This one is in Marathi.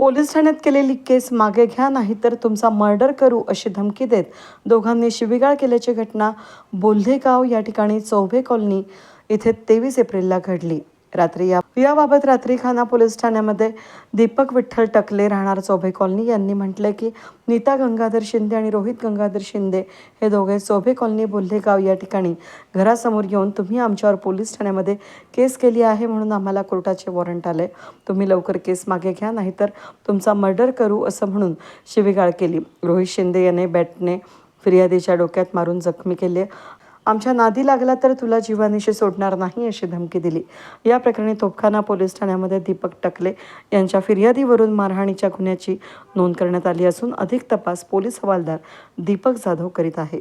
पोलीस ठाण्यात केलेली केस मागे घ्या नाही तर तुमचा मर्डर करू अशी धमकी देत दोघांनी शिबिगाळ केल्याची घटना बोल्हेगाव या ठिकाणी चौभे कॉलनी इथे तेवीस एप्रिलला घडली. रात्री या याबाबत रात्री खाना पोलीस ठाण्यामध्ये दीपक विठ्ठल टकले राहणार चोभे कॉलनी. यांनी म्हटलंय की नीता गंगाधर शिंदे आणि रोहित गंगाधर शिंदे हे दोघे चोभे कॉलनी बोल्हेगाव या ठिकाणी घरासमोर येऊन तुम्ही आमच्यावर पोलीस ठाण्यामध्ये केस केली आहे म्हणून आम्हाला कोर्टाचे वॉरंट आले. तुम्ही लवकर केस मागे घ्या नाहीतर तुमचा मर्डर करू असं म्हणून शिवीगाळ केली. रोहित शिंदे याने बॅटने फिर्यादीच्या डोक्यात मारून जखमी केले. आमच्या नादी लागला तर तुला जीवानिशी सोडणार नाही अशी धमकी दिली. या प्रकरणी तोपखाना पोलीस ठाण्यामध्ये दीपक टकले यांच्या फिर्यादीवरून मारहाणीच्या गुन्ह्याची नोंद करण्यात आली असून अधिक तपास पोलीस हवालदार दीपक जाधव करीत आहे.